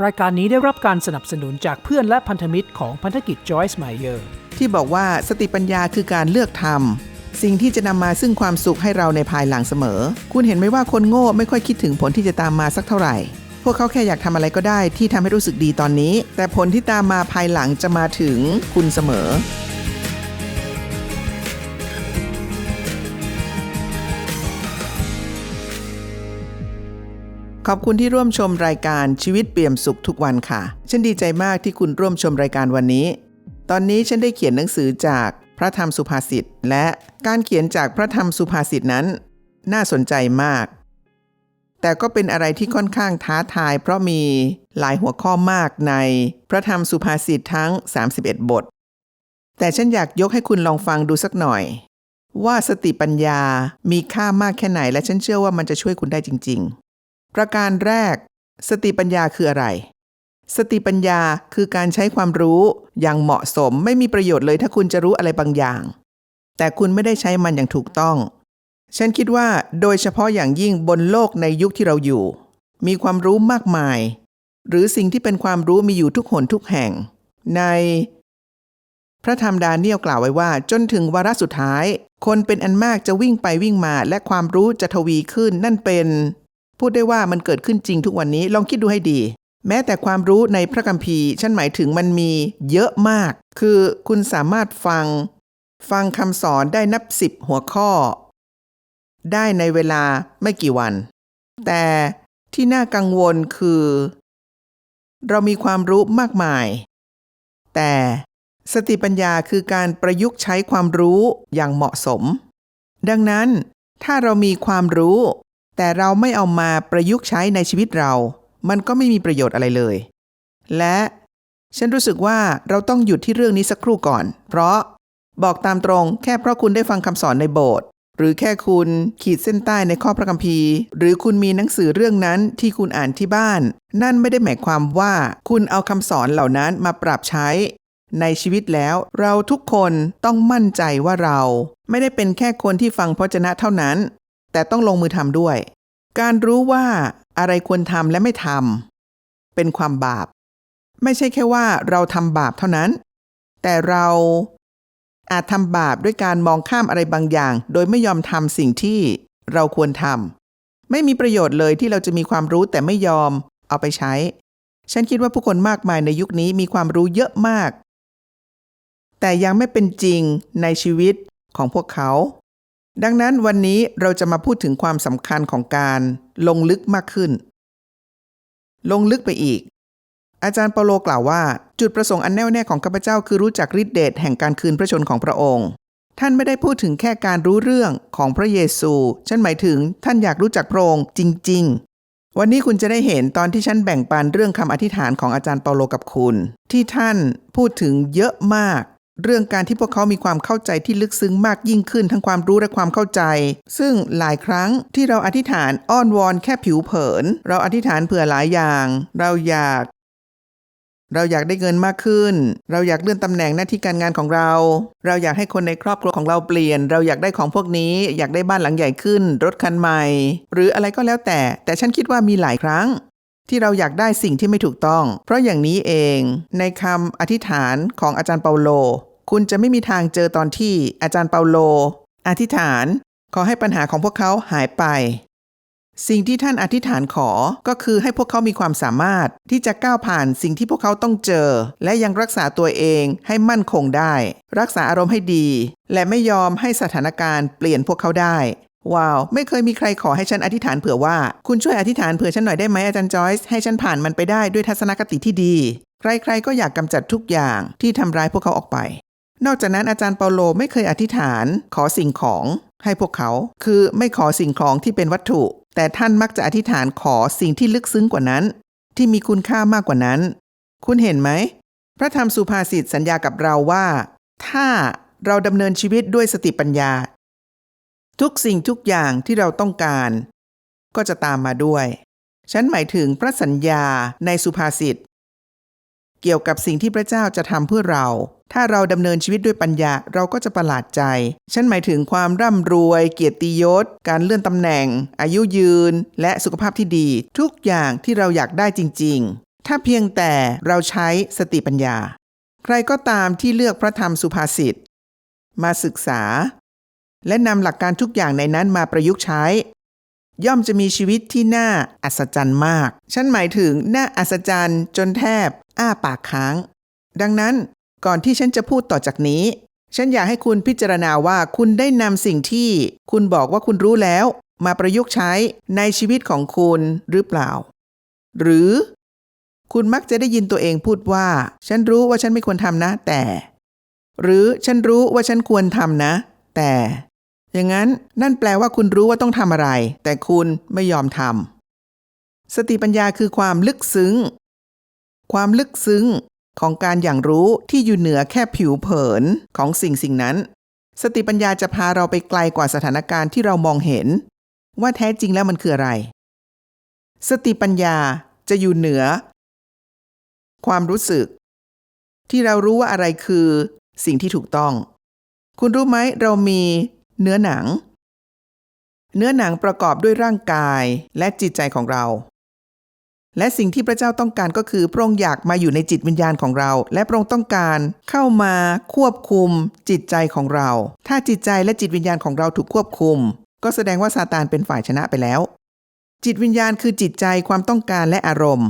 รายการนี้ได้รับการสนับสนุนจากเพื่อนและพันธมิตรของพันธกิจ Joyce Meyer ที่บอกว่าสติปัญญาคือการเลือกทำสิ่งที่จะนำมาซึ่งความสุขให้เราในภายหลังเสมอ คุณเห็นไหมว่าคนโง่ไม่ค่อยคิดถึงผลที่จะตามมาสักเท่าไหร่ พวกเขาแค่อยากทำอะไรก็ได้ที่ทำให้รู้สึกดีตอนนี้ แต่ผลที่ตามมาภายหลังจะมาถึงคุณเสมอ ขอบคุณที่ร่วมชมรายการชีวิตเปี่ยมสุขทุกวันค่ะ ฉันดีใจมากที่คุณร่วมชมรายการวันนี้ ตอนนี้ฉันได้เขียนหนังสือจากพระธรรมสุภาษิตและการเขียนจากพระธรรมสุภาษิตนั้น น่าสนใจมาก แต่ก็เป็นอะไรที่ค่อนข้างท้าทาย เพราะมีหลายหัวข้อมากในพระธรรมสุภาษิตทั้ง 31 บท แต่ฉันอยากยกให้คุณลองฟังดูสักหน่อย ว่าสติปัญญามีค่ามากแค่ไหนและฉันเชื่อว่ามันจะช่วยคุณได้จริง ๆ ประการแรก สติปัญญาคืออะไร สติปัญญาคือการใช้ความรู้อย่างเหมาะสมไม่มีประโยชน์เลยถ้าคุณจะรู้อะไรบางอย่าง แต่คุณไม่ได้ใช้มันอย่างถูกต้อง ฉันคิดว่าโดยเฉพาะอย่างยิ่งบนโลกในยุคที่เราอยู่ มีความรู้มากมาย หรือสิ่งที่เป็นความรู้มีอยู่ทุกหนทุกแห่ง ในพระธรรมดาเนียลกล่าวไว้ว่า จนถึงวาระสุดท้าย คนเป็นอันมากจะวิ่งไปวิ่งมาและความรู้จะทวีขึ้นนั่นเป็น พูดได้ว่ามันเกิดขึ้นจริงทุกวันนี้ลองคิดดูให้ดี แม้แต่ความรู้ในพระคัมภีร์ฉันหมายถึงมันมีเยอะมาก คือคุณสามารถฟัง ฟังคำสอนได้นับสิบหัวข้อ ได้ในเวลาไม่กี่วัน แต่ที่น่ากังวลคือ เรามีความรู้มากมาย แต่สติปัญญาคือการประยุกต์ใช้ความรู้อย่างเหมาะสม ดังนั้นถ้าเรามีความรู้ แต่เราไม่เอามาประยุกต์ใช้ในชีวิตเรา มันก็ไม่มีประโยชน์อะไรเลย และฉันรู้สึกว่าเราต้องหยุดที่เรื่องนี้สักครู่ก่อน เพราะบอกตามตรงแค่เพราะคุณได้ฟังคำสอนในโบสถ์หรือแค่คุณขีดเส้นใต้ในข้อพระคัมภีร์ หรือคุณมีหนังสือเรื่องนั้นที่คุณอ่านที่บ้าน นั่นไม่ได้หมายความว่าคุณเอาคำสอนเหล่านั้นมาปรับใช้ ในชีวิตแล้วเราทุกคนต้องมั่นใจว่าเรา ไม่ได้เป็นแค่คนที่ฟังพระวจนะเท่านั้น แต่ต้องลงมือทำด้วย การรู้ว่าอะไรควรทำและไม่ทำเป็นความบาป ไม่ใช่แค่ว่าเราทำบาปเท่านั้น แต่เราอาจทำบาปด้วยการมองข้ามอะไรบางอย่าง โดยไม่ยอมทำสิ่งที่เราควรทำไม่มีประโยชน์เลยที่เราจะมีความรู้แต่ไม่ยอมเอาไปใช้ ฉันคิดว่าผู้คนมากมายในยุคนี้มีความรู้เยอะมาก แต่ยังไม่เป็นจริงในชีวิตของพวกเขา ดังนั้นวันนี้เราจะมาพูดถึงความสำคัญของการลงลึกมากขึ้น ลงลึกไปอีก อาจารย์เปาโลกล่าวว่า จุดประสงค์อันแน่วแน่ของข้าพเจ้าคือรู้จักฤทธิเดชแห่งการคืนพระชนของพระองค์ ท่านไม่ได้พูดถึงแค่การรู้เรื่องของพระเยซูฉันหมายถึงท่านอยากรู้จักพระองค์จริง ๆ วันนี้คุณจะได้เห็นตอนที่ฉันแบ่งปันเรื่องคำอธิษฐานของอาจารย์เปาโลกับคุณ ที่ท่านพูดถึงเยอะมาก เรื่องการที่พวกเขามีความเข้าใจที่ลึกซึ้งมากยิ่งขึ้นทั้งความรู้และความเข้าใจ ซึ่งหลายครั้งที่เราอธิษฐานอ้อนวอนแค่ผิวเผิน เราอธิษฐานเผื่อหลายอย่าง เราอยาก เราอยากได้เงินมากขึ้น เราอยากเลื่อนตำแหน่งหน้าที่การงานของเรา เราอยากให้คนในครอบครัวของเราเปลี่ยน เราอยากได้ของพวกนี้ อยากได้บ้านหลังใหญ่ขึ้น รถคันใหม่ หรืออะไรก็แล้วแต่ แต่ฉันคิดว่ามีหลายครั้ง ที่เราอยากได้สิ่งที่ไม่ถูกต้อง เพราะอย่างนี้เอง ในคำอธิษฐานของอาจารย์เปาโล คุณจะไม่มีทางเจอตอนที่อาจารย์เปาโล อธิษฐาน ขอให้ปัญหาของพวกเขาหายไป สิ่งที่ท่านอธิษฐานขอก็คือให้พวกเขามีความสามารถที่จะก้าวผ่านสิ่งที่พวกเขาต้องเจอ และยังรักษาตัวเองให้มั่นคงได้ รักษาอารมณ์ให้ดี และไม่ยอมให้สถานการณ์เปลี่ยนพวกเขาได้ ว้าว ไม่เคยมีใครขอให้ฉันอธิษฐานเผื่อว่า คุณช่วยอธิษฐานเผื่อฉันหน่อยได้ไหมอาจารย์จอยส์ให้ฉันผ่านมันไปได้ด้วยทัศนคติที่ดี ใครๆก็อยากกำจัดทุกอย่างที่ทำร้ายพวกเขาออกไป นอกจากนั้นอาจารย์เปาโลไม่เคยอธิษฐาน ขอสิ่งของให้พวกเขา คือไม่ขอสิ่งของที่เป็นวัตถุ แต่ท่านมักจะอธิษฐานขอสิ่งที่ลึกซึ้งกว่านั้น ที่มีคุณค่ามากกว่านั้น คุณเห็นไหม พระธรรมสุภาษิตสัญญากับเราว่า ถ้าเราดำเนินชีวิตด้วยสติปัญญา ทุกสิ่งทุกอย่างที่เราต้องการ ก็จะตามมาด้วย ฉันหมายถึงพระสัญญาในสุภาษิตเกี่ยวกับสิ่งที่พระเจ้าจะทำเพื่อเรา ถ้าเราดำเนินชีวิตด้วยปัญญาเราก็จะประหลาดใจ ฉันหมายถึงความร่ำรวย เกียรติยศ การเลื่อนตำแหน่ง อายุยืน และสุขภาพที่ดี ทุกอย่างที่เราอยากได้จริง ๆ ถ้าเพียงแต่เราใช้สติปัญญา ใครก็ตามที่เลือกพระธรรมสุภาษิตมาศึกษา และนำหลักการทุกอย่างในนั้นมาประยุกต์ใช้ ย่อมจะมีชีวิตที่น่าอัศจรรย์มาก ฉันหมายถึงน่าอัศจรรย์จนแทบ อ้าปากค้าง ดังนั้นก่อนที่ฉันจะพูดต่อจากนี้ ฉันอยากให้คุณพิจารณาว่าคุณได้นำสิ่งที่ คุณบอกว่าคุณรู้แล้ว มาประยุกต์ใช้ในชีวิตของคุณหรือเปล่า หรือ คุณมักจะได้ยินตัวเองพูดว่า ฉันรู้ว่าฉันไม่ควรทำนะ แต่ หรือฉันรู้ว่าฉันควรทำนะ แต่ อย่างนั้นนั่นแปลว่าคุณรู้ว่าต้องทำอะไร แต่คุณไม่ยอมทำสติปัญญาคือความลึกซึ้ง ความลึกซึ้งของการอย่างรู้ที่อยู่เหนือแค่ผิวเผินของสิ่งสิ่งนั้น สติปัญญาจะพาเราไปไกลกว่าสถานการณ์ที่เรามองเห็น ว่าแท้จริงแล้วมันคืออะไร สติปัญญาจะอยู่เหนือ ความรู้สึก ที่เรารู้ว่าอะไรคือ สิ่งที่ถูกต้อง คุณรู้ไหมเรามี เนื้อหนัง เนื้อหนังประกอบด้วยร่างกายและจิตใจของเรา และสิ่งที่พระเจ้าต้องการก็คือพระองค์อยากมาอยู่ในจิตวิญญาณของเรา และพระองค์ต้องการเข้ามาควบคุมจิตใจของเรา ถ้าจิตใจและจิตวิญญาณของเราถูกควบคุม ก็แสดงว่าซาตานเป็นฝ่ายชนะไปแล้ว จิตวิญญาณคือจิตใจความต้องการและอารมณ์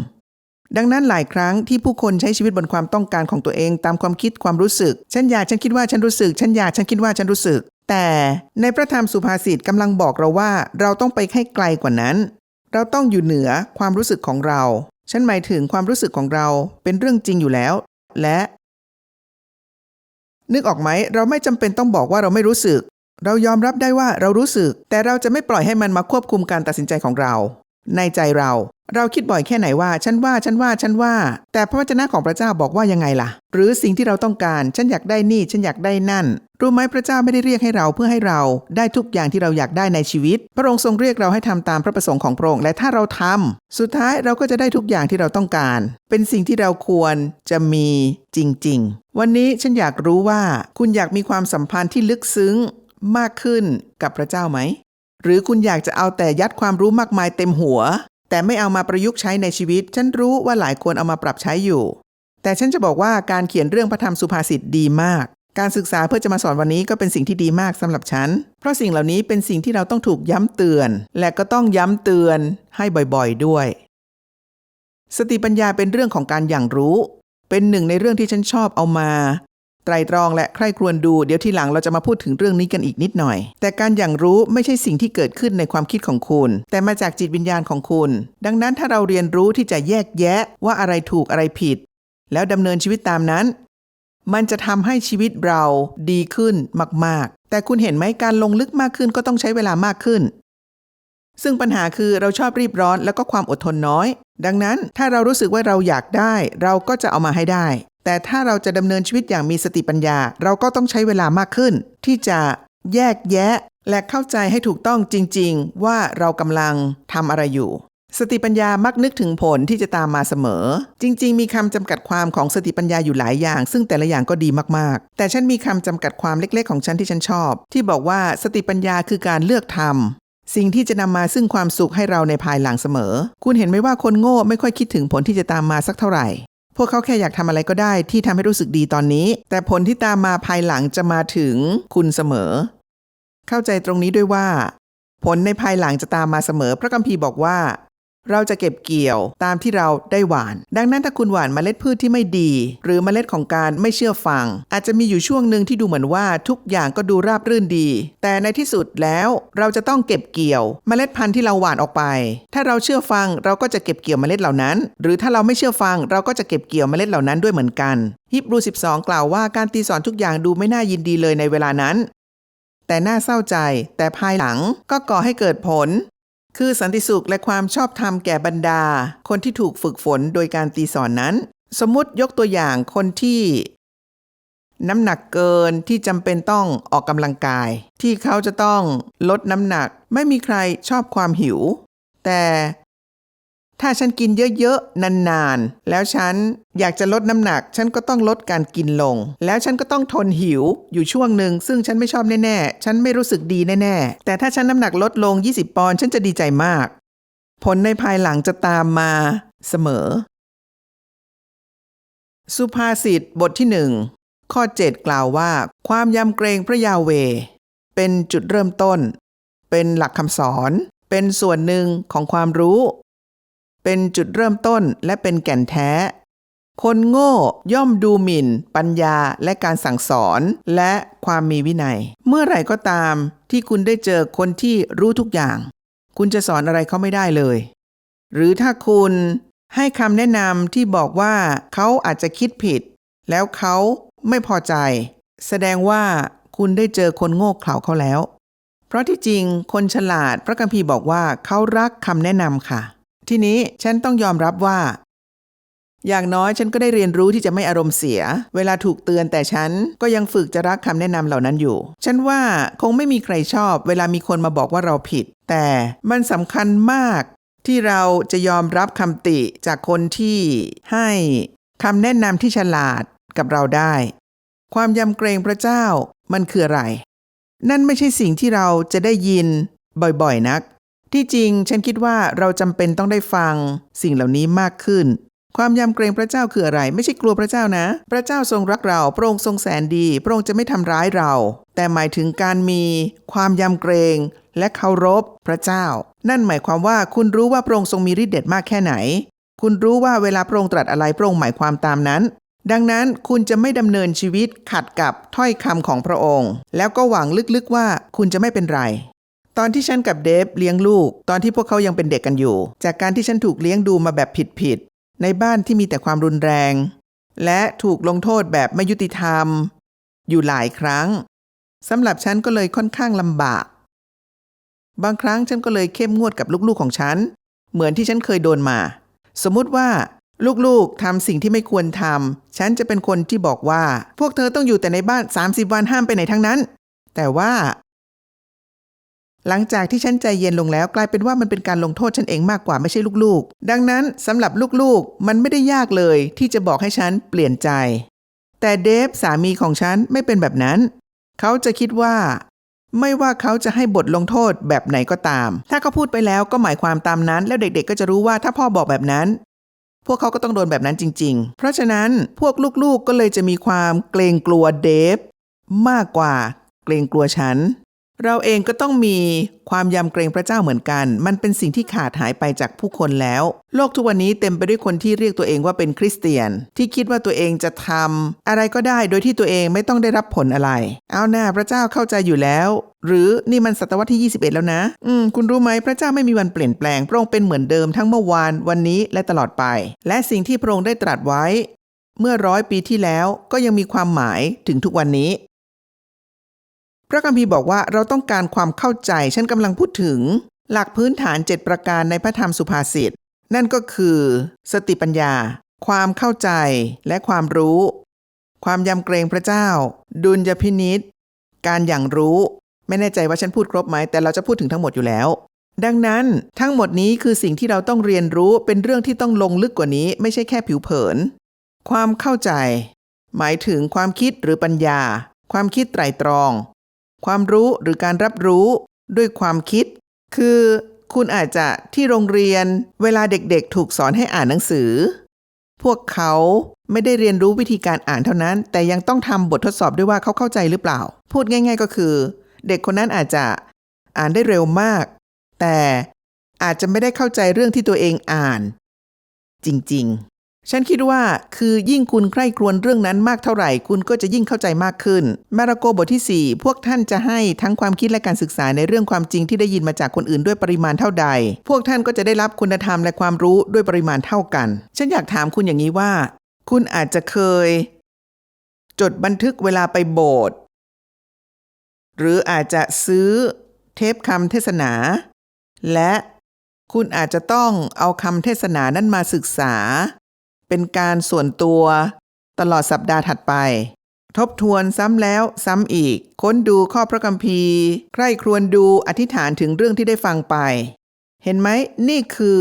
ดังนั้นหลายครั้งที่ผู้คนใช้ชีวิตบนความต้องการของตัวเองตามความคิดความรู้สึก ฉันอยากฉันคิดว่าฉันรู้สึก ฉันอยากฉันคิดว่าฉันรู้สึก แต่ในพระธรรมสุภาษิตกำลังบอกเราว่า เราต้องไปให้ไกลกว่านั้น เราต้องอยู่เหนือความรู้สึกของเรา ฉันหมายถึงความรู้สึกของเราเป็นเรื่องจริงอยู่แล้ว และ นึกออกไหมเราไม่จำเป็นต้องบอกว่าเราไม่รู้สึก เรายอมรับได้ว่าเรารู้สึก แต่เราจะไม่ปล่อยให้มันมาควบคุมการตัดสินใจของเรา ในใจเรา เราคิดบ่อยแค่ไหนว่า ฉันว่าฉันว่าฉันว่า แต่พระวจนะของพระเจ้าบอกว่ายังไงล่ะ หรือสิ่งที่เราต้องการฉันอยากได้นี่ ฉันอยากได้นั่น รู้ไหมพระเจ้าไม่ได้เรียกให้เราเพื่อให้เรา ได้ทุกอย่างที่เราอยากได้ในชีวิต พระองค์ทรงเรียกเราให้ทำตามพระประสงค์ของพระองค์และถ้าเราทำสุดท้ายเราก็จะได้ทุกอย่างที่เราต้องการ เป็นสิ่งที่เราควรจะมีจริง ๆ วันนี้ฉันอยากรู้ว่า คุณอยากมีความสัมพันธ์ที่ลึกซึ้งมากขึ้นกับพระเจ้าไหม หรือคุณอยากจะเอาแต่ยัดความรู้มากมายเต็มหัว แต่ไม่เอามาประยุกต์ใช้ในชีวิต ฉันรู้ว่าหลายคนเอามาปรับใช้อยู่ แต่ฉันจะบอกว่าการเขียนเรื่องพระธรรมสุภาษิตดีมาก การศึกษาเพื่อจะมาสอนวันนี้ก็เป็นสิ่งที่ดีมากสำหรับฉัน เพราะสิ่งเหล่านี้เป็นสิ่งที่เราต้องถูกย้ำเตือน และก็ต้องย้ำเตือนให้บ่อยๆด้วย สติปัญญาเป็นเรื่องของการอย่างรู้ เป็นหนึ่งในเรื่องที่ฉันชอบเอามา ไตรตรองและใคร่ครวญดูเดี๋ยวทีหลังเราจะมาพูดถึงเรื่องนี้กันอีกนิดหน่อย แต่การอย่างรู้ไม่ใช่สิ่งที่เกิดขึ้นในความคิดของคุณ แต่มาจากจิตวิญญาณของคุณ ดังนั้นถ้าเราเรียนรู้ที่จะแยกแยะว่าอะไรถูกอะไรผิด แล้วดำเนินชีวิตตามนั้น มันจะทำให้ชีวิตเราดีขึ้นมาก ๆ แต่คุณเห็นไหมการลงลึกมากขึ้นก็ต้องใช้เวลามากขึ้น ซึ่งปัญหาคือเราชอบรีบร้อนแล้วก็ความอดทนน้อย ดังนั้นถ้าเรารู้สึกว่าเราอยากได้ เราก็จะเอามาให้ได้ แต่ถ้าเราจะดำเนินชีวิตอย่างมีสติปัญญา เราก็ต้องใช้เวลามากขึ้น ที่จะแยกแยะ และเข้าใจให้ถูกต้องจริง ๆ ว่าเรากำลังทำอะไรอยู่ สติปัญญามักนึกถึงผลที่จะตามมาเสมอ จริง ๆ มีคำจำกัดความของสติปัญญาอยู่หลายอย่าง ซึ่งแต่ละอย่างก็ดีมากๆ แต่ฉันมีคำจำกัดความเล็ก ๆ ของฉันที่ฉันชอบ ที่บอกว่าสติปัญญาคือการเลือกทำสิ่งที่จะนำมาซึ่งความสุขให้เราในภายหลังเสมอ คุณเห็นไหมว่าคนโง่ไม่ค่อยคิดถึงผลที่จะตามมาสักเท่าไหร่ พวกเขาแค่อยากทำอะไรก็ได้ที่ทำให้รู้สึกดีตอนนี้ แต่ผลที่ตามมาภายหลังจะมาถึงคุณเสมอ เข้าใจตรงนี้ด้วยว่า ผลในภายหลังจะตามมาเสมอ พระคัมภีร์บอกว่า เราจะเก็บเกี่ยวตามที่เราได้หวาน ดังนั้นถ้าคุณหวานเมล็ดพืชที่ไม่ดี หรือเมล็ดของการไม่เชื่อฟัง อาจจะมีอยู่ช่วงหนึ่งที่ดูเหมือนว่าทุกอย่างก็ดูราบรื่นดี แต่ในที่สุดแล้วเราจะต้องเก็บเกี่ยวเมล็ดพันธุ์ที่เราหวานออกไป ถ้าเราเชื่อฟังเราก็จะเก็บเกี่ยวเมล็ดเหล่านั้น หรือถ้าเราไม่เชื่อฟังเราก็จะเก็บเกี่ยวเมล็ดเหล่านั้นด้วยเหมือนกันฮิบรู 12 กล่าวว่าการตีสอนทุกอย่างดูไม่น่ายินดีเลยในเวลานั้นแต่น่าเศร้าใจแต่ภายหลังก็ก่อให้เกิดผล คือสันติสุขและความชอบธรรมแก่บรรดา คนที่ถูกฝึกฝนโดยการตีสอนนั้น สมมติยกตัวอย่างคนที่ น้ำหนักเกินที่จำเป็นต้องออกกำลังกาย ที่เขาจะต้องลดน้ำหนักไม่มีใครชอบความหิว แต่ ถ้าฉันกินเยอะๆ นานๆ แล้วฉันอยากจะลดน้ำหนัก ฉันก็ต้องลดการกินลง แล้วฉันก็ต้องทนหิวอยู่ช่วงหนึ่งซึ่งฉันไม่ชอบแน่ๆ ฉันไม่รู้สึกดีแน่ๆ แต่ถ้าฉันน้ำหนักลดลง 20 ปอนด์ฉันจะดีใจมาก ผลในภายหลังจะตามมาเสมอ สุภาษิตบทที่หนึ่งข้อ 7 กล่าวว่า ความยำเกรงพระยาเว เป็นจุดเริ่มต้น เป็นหลักคำสอน เป็นส่วนหนึ่งของความรู้ เป็นจุดเริ่มต้นและเป็นแก่นแท้ คนโง่ย่อมดูหมิ่น ปัญญาและการสั่งสอนและความมีวินัย เมื่อไหร่ก็ตามที่คุณได้เจอคนที่รู้ทุกอย่าง คุณจะสอนอะไรเขาไม่ได้เลย หรือถ้าคุณให้คำแนะนำที่บอกว่าเขาอาจจะคิดผิด แล้วเขาไม่พอใจ แสดงว่าคุณได้เจอคนโง่เขลาเขาแล้ว เพราะที่จริงคนฉลาดพระคัมภีร์บอกว่าเขารักคำแนะนำค่ะ ทีนี้ฉันต้องยอมรับว่า อย่างน้อยฉันก็ได้เรียนรู้ที่จะไม่อารมณ์เสีย เวลาถูกเตือนแต่ฉันก็ยังฝึกจะรักคำแนะนำเหล่านั้นอยู่ ฉันว่าคงไม่มีใครชอบ เวลามีคนมาบอกว่าเราผิด แต่มันสำคัญมาก ที่เราจะยอมรับคำติจากคนที่ให้คำแนะนำที่ฉลาดกับเราได้ ความยำเกรงพระเจ้ามันคืออะไร นั่นไม่ใช่สิ่งที่เราจะได้ยินบ่อยๆนัก ที่จริงฉันคิดว่าเราจำเป็นต้องได้ฟัง สิ่งเหล่านี้มากขึ้น ความยำเกรงพระเจ้าคืออะไร ไม่ใช่กลัวพระเจ้านะ พระเจ้าทรงรักเราพระองค์ทรงแสนดีพระองค์จะไม่ทำร้ายเรา แต่หมายถึงการมีความยำเกรงและเคารพพระเจ้า นั่นหมายความว่าคุณรู้ว่าพระองค์ทรงมีฤทธิ์เดชมากแค่ไหน คุณรู้ว่าเวลาพระองค์ตรัสอะไรพระองค์หมายความตามนั้น ดังนั้นคุณจะไม่ดำเนินชีวิตขัดกับถ้อยคำของพระองค์ แล้วก็หวังลึกๆว่าคุณจะไม่เป็นไร ตอนที่ฉันกับเดฟเลี้ยงลูก ตอนที่พวกเขายังเป็นเด็กกันอยู่ จากการที่ฉันถูกเลี้ยงดูมาแบบผิดๆในบ้านที่มีแต่ความรุนแรง และถูกลงโทษแบบไม่ยุติธรรม อยู่หลายครั้งสำหรับฉันก็เลยค่อนข้างลำบาก บางครั้งฉันก็เลยเข้มงวดกับลูกๆของฉัน เหมือนที่ฉันเคยโดนมา สมมุติว่าลูกๆทำสิ่งที่ไม่ควรทำฉันจะเป็นคนที่บอกว่า พวกเธอต้องอยู่แต่ในบ้าน 30 วันห้ามไปไหนทั้งนั้น แต่ว่า หลังจากที่ฉันใจเย็นลงแล้วกลายเป็นว่ามันเป็นการลงโทษฉันเองมากกว่าไม่ใช่ลูกๆ ดังนั้นสำหรับลูกๆ มันไม่ได้ยากเลย ที่จะบอกให้ฉันเปลี่ยนใจ แต่เดฟสามีของฉันไม่เป็นแบบนั้น เขาจะคิดว่า ไม่ว่าเขาจะให้บทลงโทษแบบไหนก็ตาม ถ้าเขาพูดไปแล้วก็หมายความตามนั้น แล้วเด็กๆ ก็จะรู้ว่าถ้าพ่อบอกแบบนั้น พวกเขาก็ต้องโดนแบบนั้นจริง ๆ เพราะฉะนั้นพวกลูกๆ ก็เลยจะมีความเกรงกลัวเดฟมากกว่า เกรงกลัวฉัน เราเองก็ต้องมีความยำเกรงพระเจ้าเหมือนกัน มันเป็นสิ่งที่ขาดหายไปจากผู้คนแล้ว โลกทุกวันนี้เต็มไปด้วยคนที่เรียกตัวเองว่าเป็นคริสเตียน ที่คิดว่าตัวเองจะทำอะไรก็ได้โดยที่ตัวเองไม่ต้องได้รับผลอะไร เอาหน้าพระเจ้าเข้าใจอยู่แล้ว หรือนี่มันศตวรรษที่ 21 แล้วนะ อืม คุณรู้ไหมพระเจ้าไม่มีวันเปลี่ยนแปลง พระองค์เป็นเหมือนเดิมทั้งเมื่อวาน วันนี้และตลอดไป และสิ่งที่พระองค์ได้ตรัสไว้ เมื่อร้อยปีที่แล้วก็ยังมีความหมายถึงทุกวันนี้ ระคัมภีร์บอกว่าเราต้องการความเข้าใจ ฉันกำลังพูดถึง หลักพื้นฐาน 7 ประการในพระธรรมสุภาษิต นั่นก็คือ สติปัญญา ความเข้าใจและความรู้ ความยำเกรงพระเจ้า ดุลยพินิษการอย่างรู้ ไม่แน่ใจว่าฉันพูดครบไหม แต่เราจะพูดถึงทั้งหมดอยู่แล้ว ดังนั้นทั้งหมดนี้คือสิ่งที่เราต้องเรียนรู้เป็นเรื่องที่ต้องลงลึกกว่านี้ ไม่ใช่แค่ผิวเผิน ความเข้าใจ หมายถึงความคิดหรือปัญญา ความคิดไตรตรอง ความรู้หรือการรับรู้ด้วยความคิด คือคุณอาจจะที่โรงเรียนเวลาเด็กๆ ถูกสอนให้อ่านหนังสือ พวกเขาไม่ได้เรียนรู้วิธีการอ่านเท่านั้น แต่ยังต้องทำบททดสอบด้วยว่าเขาเข้าใจหรือเปล่า พูดง่าย ๆ ก็คือ เด็กคนนั้นอาจจะอ่านได้เร็วมาก แต่อาจจะไม่ได้เข้าใจเรื่องที่ตัวเองอ่าน จริงๆ ฉันคิดว่าคือยิ่งคุณใคร่ครวญเรื่องนั้นมากเท่าไหร่ คุณก็จะยิ่งเข้าใจมากขึ้น มาระโกบทที่ 4 พวกท่านจะให้ทั้งความคิดและการศึกษาในเรื่องความจริงที่ได้ยินมาจากคนอื่นด้วยปริมาณเท่าใด พวกท่านก็จะได้รับคุณธรรมและความรู้ด้วยปริมาณเท่ากัน ฉันอยากถามคุณอย่างนี้ว่า คุณอาจจะเคย จดบันทึกเวลาไปโบสถ์หรืออาจจะซื้อเทปคำเทศนา และคุณอาจจะต้องเอาคำเทศนานั้นมาศึกษา เป็นการส่วนตัว ตลอดสัปดาห์ถัดไป ทบทวนซ้ำแล้วซ้ำอีก ค้นดูข้อพระคัมภีร์ ใคร่ครวญดูอธิษฐานถึงเรื่องที่ได้ฟังไป เห็นไหมนี่คือ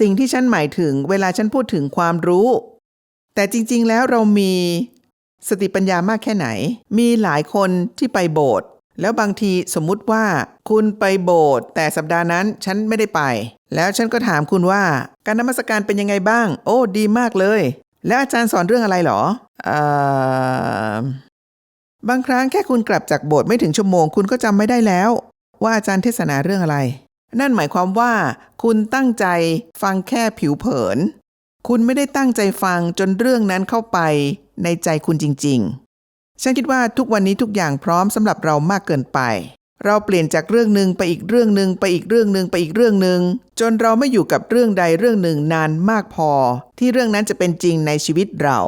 สิ่งที่ฉันหมายถึงเวลาฉันพูดถึงความรู้ แต่จริงๆแล้วเรามีสติปัญญามากแค่ไหน มีหลายคนที่ไปโบสถ์แล้วบางทีสมมุติว่า คุณไปโบสถ์แต่สัปดาห์นั้นฉันไม่ได้ไป แล้วฉันก็ถามคุณว่า การนมัสการเป็นยังไงบ้าง โอ้ ดีมากเลย แล้วอาจารย์สอนเรื่องอะไรเหรอเอ่อบางครั้งแค่คุณกลับจากโบสถ์ไม่ถึงชั่วโมง คุณก็จำไม่ได้แล้ว ว่าอาจารย์เทศนาเรื่องอะไร นั่นหมายความว่า คุณตั้งใจฟังแค่ผิวเผิน คุณไม่ได้ตั้งใจฟังจนเรื่องนั้นเข้าไปในใจคุณจริง ๆ ฉันคิดว่าทุกวันนี้ทุกอย่างพร้อมสำหรับเรามากเกินไป เราเปลี่ยนจากเรื่องหนึ่งไปอีกเรื่องหนึ่งไปอีกเรื่องหนึ่งไปอีกเรื่องหนึ่งจนเราไม่อยู่กับเรื่องใดเรื่องหนึ่งนานมากพอ ที่เรื่องนั้นจะเป็นจริงในชีวิตเรา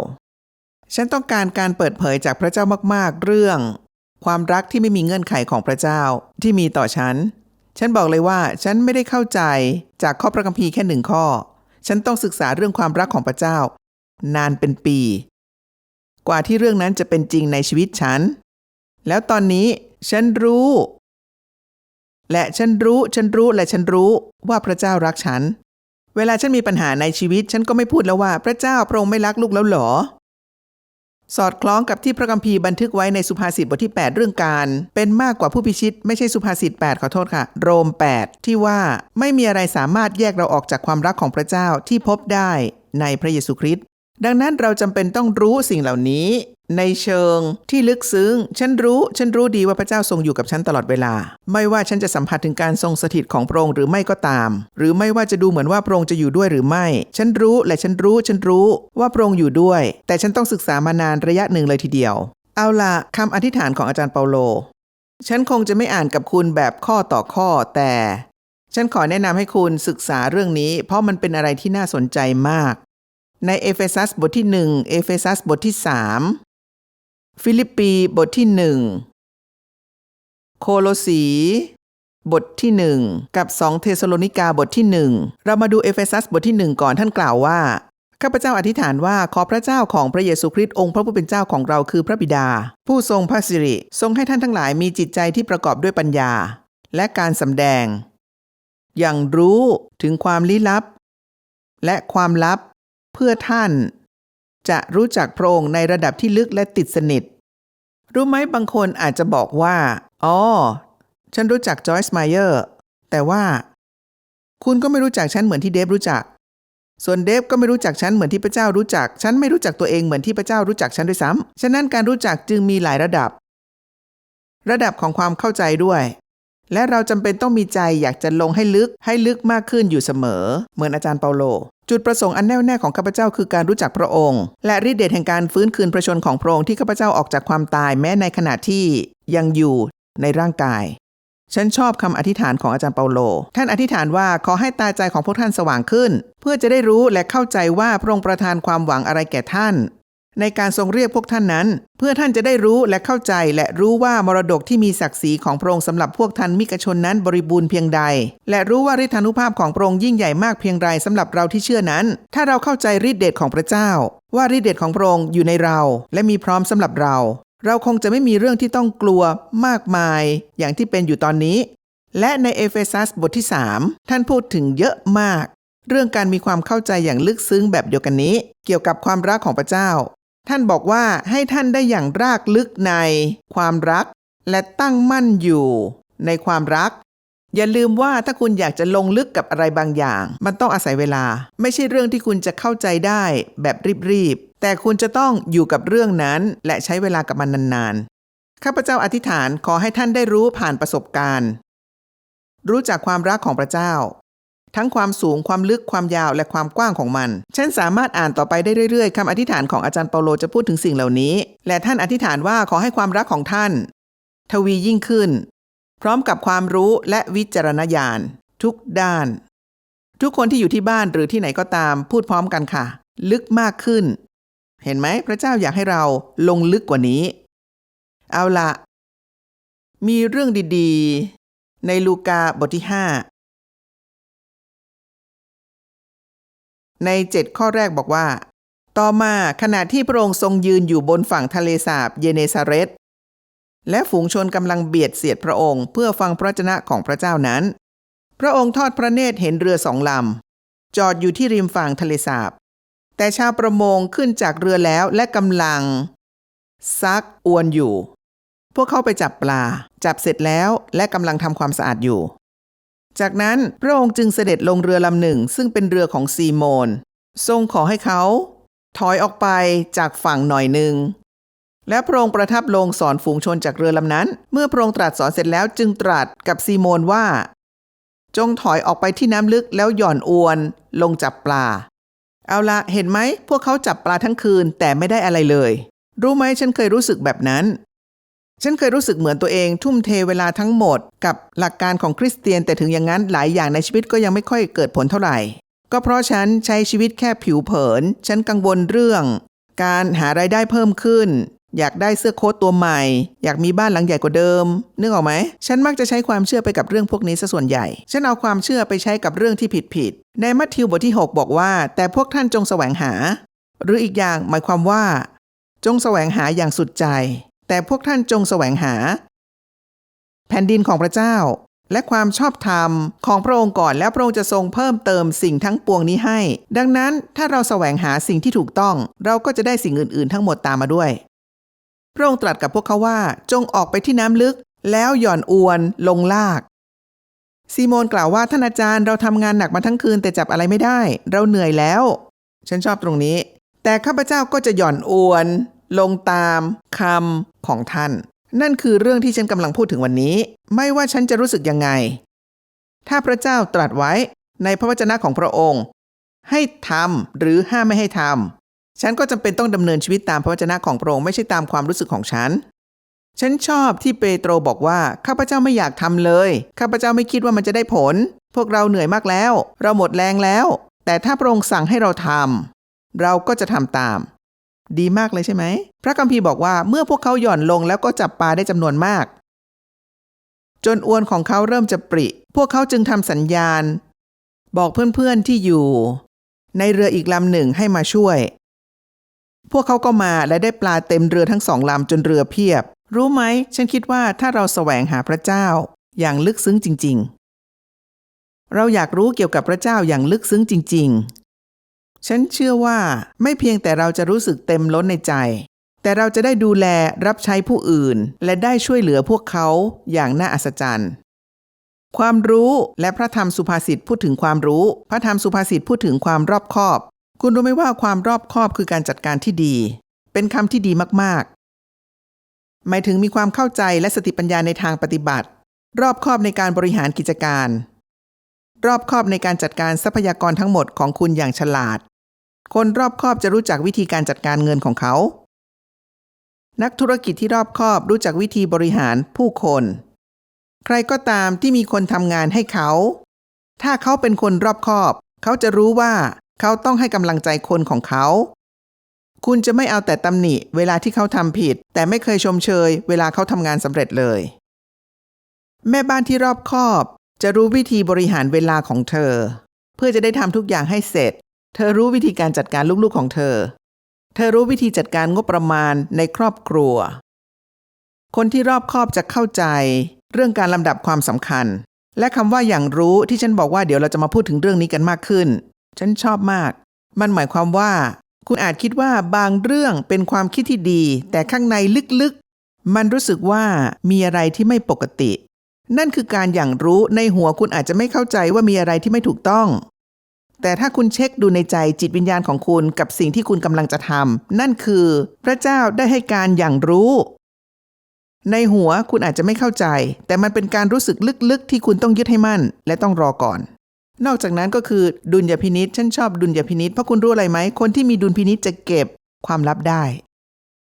ฉันต้องการการเปิดเผยจากพระเจ้ามากๆ เรื่อง ความรักที่ไม่มีเงื่อนไขของพระเจ้าที่มีต่อฉัน ฉันบอกเลยว่าฉันไม่ได้เข้าใจจากข้อพระคัมภีร์แค่หนึ่งข้อ ฉันต้องศึกษาเรื่องความรักของพระเจ้า นานเป็นปี กว่าที่เรื่องนั้นจะเป็นจริงในชีวิตฉัน แล้วตอนนี้ฉันรู้ และฉันรู้ ฉันรู้ และฉันรู้ว่าพระเจ้ารักฉัน เวลาฉันมีปัญหาในชีวิต ฉันก็ไม่พูดแล้วว่าพระเจ้าพระองค์ไม่รักลูกแล้วหรอ สอดคล้องกับที่พระคัมภีร์บันทึกไว้ในสุภาษิตบทที่ 8 เรื่องการ เป็นมากกว่าผู้พิชิต ไม่ใช่สุภาษิต 8 ขอโทษค่ะ โรม 8 ที่ว่าไม่มีอะไรสามารถแยกเราออกจากความรักของพระเจ้าที่พบได้ในพระเยซูคริสต์ ดังนั้นเราจำเป็นต้องรู้สิ่งเหล่านี้ ในเชิงที่ลึกซึ้ง ฉันรู้ ฉันรู้ดีว่าพระเจ้าทรงอยู่กับฉันตลอดเวลา ไม่ว่าฉันจะสัมผัสถึงการทรงสถิตของพระองค์หรือไม่ก็ตาม หรือไม่ว่าจะดูเหมือนว่าพระองค์จะอยู่ด้วยหรือไม่ ฉันรู้และฉันรู้ ฉันรู้ว่าพระองค์อยู่ด้วย แต่ฉันต้องศึกษามานานระยะหนึ่งเลยทีเดียว เอาล่ะคำอธิษฐานของอาจารย์เปาโล ฉันคงจะไม่อ่านกับคุณแบบข้อต่อข้อแต่ฉันขอแนะนำให้คุณศึกษาเรื่องนี้ เพราะมันเป็นอะไรที่น่าสนใจมาก ในเอเฟซัสบทที่ 1 เอเฟซัสบทที่ 3 ฟิลิปปีบทที่ 1 โคโลสีบทที่ 1 กับ 2 เทสโลนิกาบทที่ 1 เรามาดูเอเฟซัสบทที่ 1 ก่อนท่านกล่าวว่า ข้าพเจ้าอธิษฐานว่าขอพระเจ้าของพระเยซูคริสต์องค์พระผู้เป็นเจ้าของเราคือพระบิดา ผู้ทรงพระสิริ ทรงให้ท่านทั้งหลายมีจิตใจที่ประกอบด้วยปัญญา และการสำแดง อย่างรู้ถึงความลี้ลับ และความลับ พื่อท่าน จะรู้จักพระองค์ในระดับที่ลึกและติดสนิท รู้ไหมบางคนอาจจะบอกว่า อ๋อ ฉันรู้จักจอยส์ไมเยอร์ แต่ว่า คุณก็ไม่รู้จักฉันเหมือนที่เดฟรู้จัก ส่วนเดฟก็ไม่รู้จักฉันเหมือนที่พระเจ้ารู้จัก ฉันไม่รู้จักตัวเองเหมือนที่พระเจ้ารู้จักฉันด้วยซ้ำ ฉะนั้นการรู้จักจึงมีหลายระดับ ระดับของความเข้าใจด้วยและเราจำเป็นต้องมีใจอยากจะลงให้ลึกให้ลึกมากขึ้นอยู่เสมอ เหมือนอาจารย์เปาโล จุดประสงค์อันแน่วแน่ของข้าพเจ้าคือการรู้จักพระองค์ และฤทธิเดชแห่งการฟื้นคืนประชนของพระองค์ที่ข้าพเจ้าออกจากความตายแม้ในขณะที่ยังอยู่ในร่างกาย ฉันชอบคำอธิษฐานของอาจารย์เปาโล ท่านอธิษฐานว่าขอให้ตาใจของพวกท่านสว่างขึ้น เพื่อจะได้รู้และเข้าใจว่าพระองค์ประทานความหวังอะไรแก่ท่าน ในการทรงเรียกพวกท่านนั้น เพื่อท่านจะได้รู้และเข้าใจและรู้ว่ามรดกที่มีศักดิ์ศรีของพระองค์สำหรับพวกท่านมิกชนนั้นบริบูรณ์เพียงใด และรู้ว่าฤทธานุภาพของพระองค์ยิ่งใหญ่มากเพียงไรสำหรับเราที่เชื่อนั้น ถ้าเราเข้าใจฤทธิเดชของพระเจ้า ว่าฤทธิเดชของพระองค์อยู่ในเรา และมีพร้อมสำหรับเรา เราคงจะไม่มีเรื่องที่ต้องกลัวมากมาย อย่างที่เป็นอยู่ตอนนี้ และในเอเฟซัสบทที่ 3 ท่านพูดถึงเยอะมากเรื่องการมีความเข้าใจอย่างลึกซึ้งแบบเดียวกันนี้ เกี่ยวกับความรักของพระเจ้า ท่านบอกว่าให้ท่านได้อย่างรากลึกในความรัก และตั้งมั่นอยู่ในความรัก อย่าลืมว่าถ้าคุณอยากจะลงลึกกับอะไรบางอย่าง มันต้องอาศัยเวลา ไม่ใช่เรื่องที่คุณจะเข้าใจได้แบบรีบๆ แต่คุณจะต้องอยู่กับเรื่องนั้น และใช้เวลากับมันนานๆ ข้าพเจ้าอธิษฐานขอให้ท่านได้รู้ผ่านประสบการณ์ รู้จักความรักของพระเจ้า ทั้งความสูงความลึกความยาวและความกว้างของมัน ฉันสามารถอ่านต่อไปได้เรื่อยๆคำอธิษฐานของอาจารย์เปาโลจะพูดถึงสิ่งเหล่านี้ และท่านอธิษฐานว่าขอให้ความรักของท่าน ทวียิ่งขึ้น พร้อมกับความรู้และวิจารณญาณ ทุกด้าน ทุกคนที่อยู่ที่บ้านหรือที่ไหนก็ตามพูดพร้อมกันค่ะ ลึกมากขึ้น เห็นไหมพระเจ้าอยากให้เราลงลึกกว่านี้ เอาละมีเรื่องดีๆ ในลูกาบทที่5 ในเจ็ดข้อแรกบอกว่า ต่อมาขณะที่พระองค์ทรงยืนอยู่บนฝั่งทะเลสาบเยเนซาเรตและฝูงชนกำลังเบียดเสียดพระองค์เพื่อฟังพระวจนะของพระเจ้านั้น พระองค์ทอดพระเนตรเห็นเรือสองลำจอดอยู่ที่ริมฝั่งทะเลสาบ แต่ชาวประมงขึ้นจากเรือแล้วและกำลัง ซักอวนอยู่ พวกเขาไปจับปลา จับเสร็จแล้วและกำลังทำความสะอาดอยู่ จากนั้นพระองค์จึงเสด็จลงเรือลำหนึ่ง ซึ่งเป็นเรือของซีโมน ทรงขอให้เขา ถอยออกไปจากฝั่งหน่อยหนึ่ง และพระองค์ประทับลงสอนฝูงชนจากเรือลำนั้น เมื่อพระองค์ตรัสสอนเสร็จแล้วจึงตรัสกับซีโมนว่า จงถอยออกไปที่น้ำลึกแล้วหย่อนอวนลงจับปลา เอาละเห็นไหมพวกเขาจับปลาทั้งคืนแต่ไม่ได้อะไรเลย รู้ไหมฉันเคยรู้สึกแบบนั้น ฉันเคยรู้สึกเหมือนตัวเองทุ่มเทเวลาทั้งหมด กับหลักการของคริสเตียนแต่ถึงอย่างนั้นหลายอย่างในชีวิตก็ยังไม่ค่อยเกิดผลเท่าไหร่ ก็เพราะฉันใช้ชีวิตแค่ผิวเผิน ฉันกังวลเรื่อง การหารายได้เพิ่มขึ้น อยากได้เสื้อโค้ทตัวใหม่ อยากมีบ้านหลังใหญ่กว่าเดิม นึกออกไหม ฉันมักจะใช้ความเชื่อไปกับเรื่องพวกนี้ซะส่วนใหญ่ ฉันเอาความเชื่อไปใช้กับเรื่องที่ผิดผิดๆในมัทธิวบทที่ 6 บอกว่า แต่พวกท่านจงแสวงหา หรืออีกอย่างหมายความว่า จงแสวงหาอย่างสุดใจ แต่พวกท่านจงแสวงหา แผ่นดินของพระเจ้า และความชอบธรรมของพระองค์ก่อนแล้วพระองค์จะทรงเพิ่มเติมสิ่งทั้งปวงนี้ให้ ดังนั้นถ้าเราแสวงหาสิ่งที่ถูกต้อง เราก็จะได้สิ่งอื่น ๆ ทั้งหมดตามมาด้วย พระองค์ตรัสกับพวกเขาว่าจงออกไปที่น้ำลึก แล้วหย่อนอวนลงลากซีโมนกล่าวว่าท่านอาจารย์เราทำงานหนักมาทั้งคืนแต่จับอะไรไม่ได้ เราเหนื่อยแล้ว ฉันชอบตรงนี้ แต่ข้าพเจ้าก็จะหย่อนอวน ลงตามคำของท่าน นั่นคือเรื่องที่ฉันกำลังพูดถึงวันนี้ ไม่ว่าฉันจะรู้สึกยังไง ถ้าพระเจ้าตรัสไว้ในพระวจนะของพระองค์ ให้ทำหรือห้ามไม่ให้ทำฉันก็จำเป็นต้องดำเนินชีวิตตามพระวจนะของพระองค์ไม่ใช่ตามความรู้สึกของฉันฉันชอบที่เปโตรบอกว่าข้าพเจ้าไม่อยากทำเลย ข้าพเจ้าไม่คิดว่ามันจะได้ผล พวกเราเหนื่อยมากแล้ว เราหมดแรงแล้ว แต่ถ้าพระองค์สั่งให้เราทำเราก็จะทำตาม ดีมากเลยใช่ไหม พระคัมภีร์บอกว่าเมื่อพวกเขาหย่อนลงแล้วก็จับปลาได้จำนวนมาก จนอวนของเขาเริ่มจะปริ พวกเขาจึงทำสัญญาณ บอกเพื่อนๆที่อยู่ ในเรืออีกลำหนึ่งให้มาช่วย พวกเขาก็มาและได้ปลาเต็มเรือทั้งสองลำจนเรือเพียบ รู้ไหม ฉันคิดว่าถ้าเราแสวงหาพระเจ้า อย่างลึกซึ้งจริง ๆ เราอยากรู้เกี่ยวกับพระเจ้าอย่างลึกซึ้งจริง ๆ ฉันเชื่อว่าไม่เพียงแต่เราจะรู้สึกเต็มล้นในใจ แต่เราจะได้ดูแลรับใช้ผู้อื่น และได้ช่วยเหลือพวกเขาอย่างน่าอัศจรรย์ ความรู้และพระธรรมสุภาษิตพูดถึงความรู้ พระธรรมสุภาษิตพูดถึงความรอบคอบ คุณรู้ไหมว่าความรอบคอบคือการจัดการที่ดี เป็นคำที่ดีมากๆ หมายถึงมีความเข้าใจและสติปัญญาในทางปฏิบัติ รอบคอบในการบริหารกิจการรอบคอบในการจัดการทรัพยากรทั้งหมดของคุณอย่างฉลาด คนรอบคอบจะรู้จักวิธีการจัดการเงินของเขา นักธุรกิจที่รอบคอบรู้จักวิธีบริหารผู้คน ใครก็ตามที่มีคนทำงานให้เขา ถ้าเขาเป็นคนรอบคอบ เขาจะรู้ว่าเขาต้องให้กำลังใจคนของเขา คุณจะไม่เอาแต่ตำหนิเวลาที่เขาทำผิด แต่ไม่เคยชมเชย เวลาเขาทำงานสำเร็จเลย แม่บ้านที่รอบคอบ จะรู้วิธีบริหารเวลาของเธอ เพื่อจะได้ทำทุกอย่างให้เสร็จ เธอรู้วิธีการจัดการลูกๆของเธอ เธอรู้วิธีจัดการงบประมาณในครอบครัว คนที่รอบคอบจะเข้าใจ เรื่องการลำดับความสำคัญ และคำว่าอย่างรู้ที่ฉันบอกว่าเดี๋ยวเราจะมาพูดถึงเรื่องนี้กันมากขึ้น ฉันชอบมาก มันหมายความว่า คุณอาจคิดว่าบางเรื่องเป็นความคิดที่ดี แต่ข้างในลึกๆ มันรู้สึกว่ามีอะไรที่ไม่ปกติ นั่นคือการอย่างรู้ในหัวคุณอาจจะไม่เข้าใจว่ามีอะไรที่ไม่ถูกต้อง แต่ถ้าคุณเช็คดูในใจจิตวิญญาณของคุณกับสิ่งที่คุณกำลังจะทำนั่นคือ พระเจ้าได้ให้การอย่างรู้ ในหัวคุณอาจจะไม่เข้าใจ แต่มันเป็นการรู้สึกลึกๆ ที่คุณต้องยึดให้มั่น และต้องรอก่อน นอกจากนั้นก็คือดุลยพินิษฉันชอบดุลยพินิษเพราะคุณรู้อะไรไหมคนที่มีดุลพินิษจะเก็บความลับได้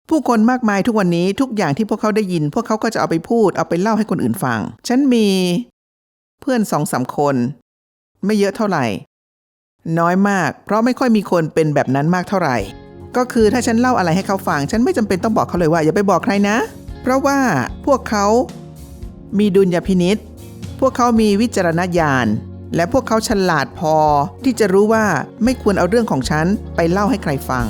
ผู้คนมากมายทุกวันนี้ทุกอย่างที่พวกเขาได้ยิน พวกเขาก็จะเอาไปพูดเอาไปเล่าให้คนอื่นฟัง ฉันมี เพื่อนสองสามคน ไม่เยอะเท่าไหร่ น้อยมาก เพราะไม่ค่อยมีคนเป็นแบบนั้นมากเท่าไหร่ ก็คือถ้าฉันเล่าอะไรให้เขาฟัง ฉันไม่จำเป็นต้องบอกเขาเลยว่าอย่าไปบอกใครนะ เพราะว่าพวกเขามีดุลยพินิษพวกเขามีวิจารณญาณ และพวกเขาฉลาดพอที่จะรู้ว่าไม่ควรเอาเรื่องของฉันไปเล่าให้ใครฟัง